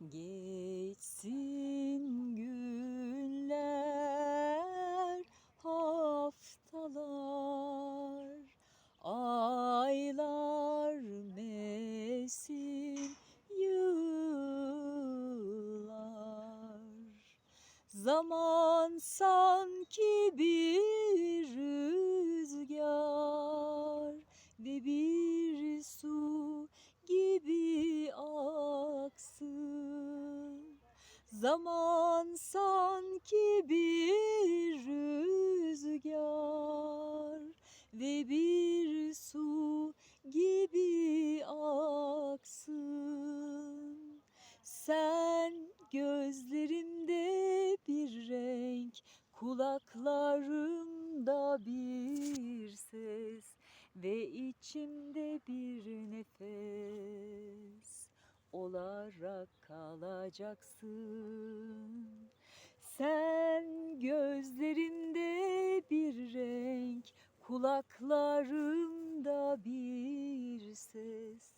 Geçsin Zaman sanki bir rüzgar ve bir su gibi aksın. Sen gözlerimde bir renk, kulaklarımda bir ses ve içimde bir nefes olarak kalacaksın. Sen gözlerimde bir renk, kulaklarımda bir ses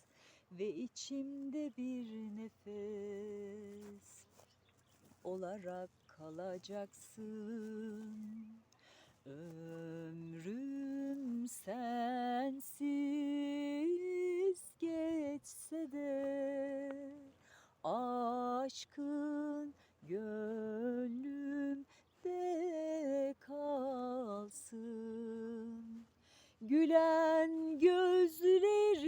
ve içimde bir nefes olarak kalacaksın. Aşkın gönlümde kalsın. Gülen gözlerin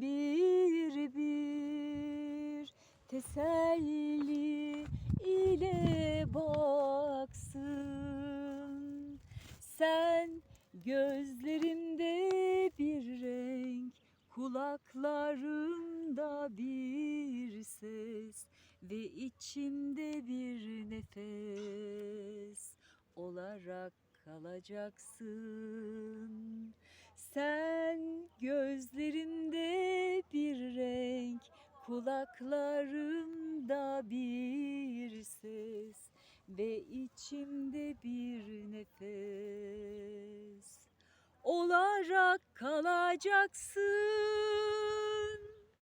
bir bir teselli ile baksın. Sen gözlerimde bir renk, kulaklarımda bir ses ve içimde bir nefes olarak kalacaksın. Sen gözlerimde bir renk, kulaklarımda bir ses ve içimde bir nefes olarak kalacaksın.